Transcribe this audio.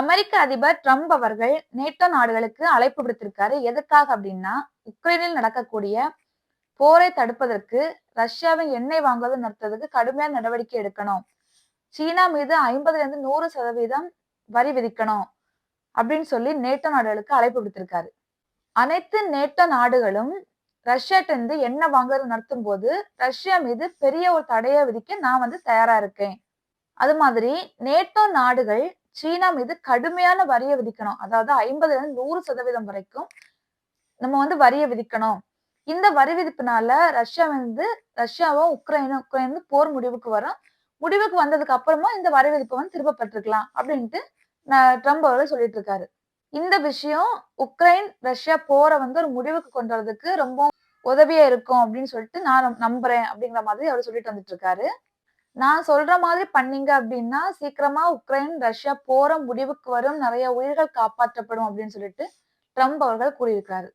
அமெரிக்க அதிபர் ட்ரம்ப் அவர்கள் நேட்டோ நாடுகளுக்கு அழைப்பு விடுத்திருக்காரு. எதுக்காக அப்படின்னா உக்ரைனில் நடக்கக்கூடிய போரை தடுப்பதற்கு ரஷ்யாவின் எண்ணெய் வாங்குவதை நிறுத்ததுக்கு கடுமையான நடவடிக்கை எடுக்கணும். சீனா மீது ஐம்பதுல இருந்து நூறு சதவீதம் வரி விதிக்கணும் அப்படின்னு சொல்லி நேட்டோ நாடுகளுக்கு அழைப்பு விடுத்திருக்காரு. அனைத்து நேட்டோ நாடுகளும் ரஷ்யாட்ட இருந்து எண்ணெய் வாங்குறது நடத்தும் போது ரஷ்யா மீது பெரிய ஒரு தடையை விதிக்க நான் வந்து தயாரா இருக்கேன். அது மாதிரி நேட்டோ நாடுகள் சீனா மீது கடுமையான வரியை விதிக்கணும். அதாவது ஐம்பதுல இருந்து நூறு சதவீதம் வரைக்கும் நம்ம வந்து வரியை விதிக்கணும். இந்த வரி விதிப்புனால ரஷ்யா வந்து ரஷ்யாவும் உக்ரைனும் உக்ரைன் வந்து போர் முடிவுக்கு வரும். முடிவுக்கு வந்ததுக்கு அப்புறமா இந்த வரி விதிப்பை வந்து திரும்ப பெற்றுக்கலாம் அப்படின்ட்டு ட்ரம்ப் அவர்கள் சொல்லிட்டு இருக்காரு இந்த விஷயம் உக்ரைன் ரஷ்யா போரை வந்து ஒரு முடிவுக்கு கொண்டு வரதுக்கு ரொம்ப உதவியா இருக்கும் அப்படின்னு சொல்லிட்டு நான் நம்புறேன் அப்படிங்கிற மாதிரி அவர் சொல்லிட்டு வந்துட்டு இருக்காரு நான் சொல்ற மாதிரி பண்ணீங்க அப்படின்னா சீக்கிரமா உக்ரைன் ரஷ்யா போற முடிவுக்கு வரும். நிறைய உயிர்கள் காப்பாற்றப்படும் அப்படின்னு சொல்லிட்டு ட்ரம்ப் அவர்கள் கூறியிருக்கிறார்.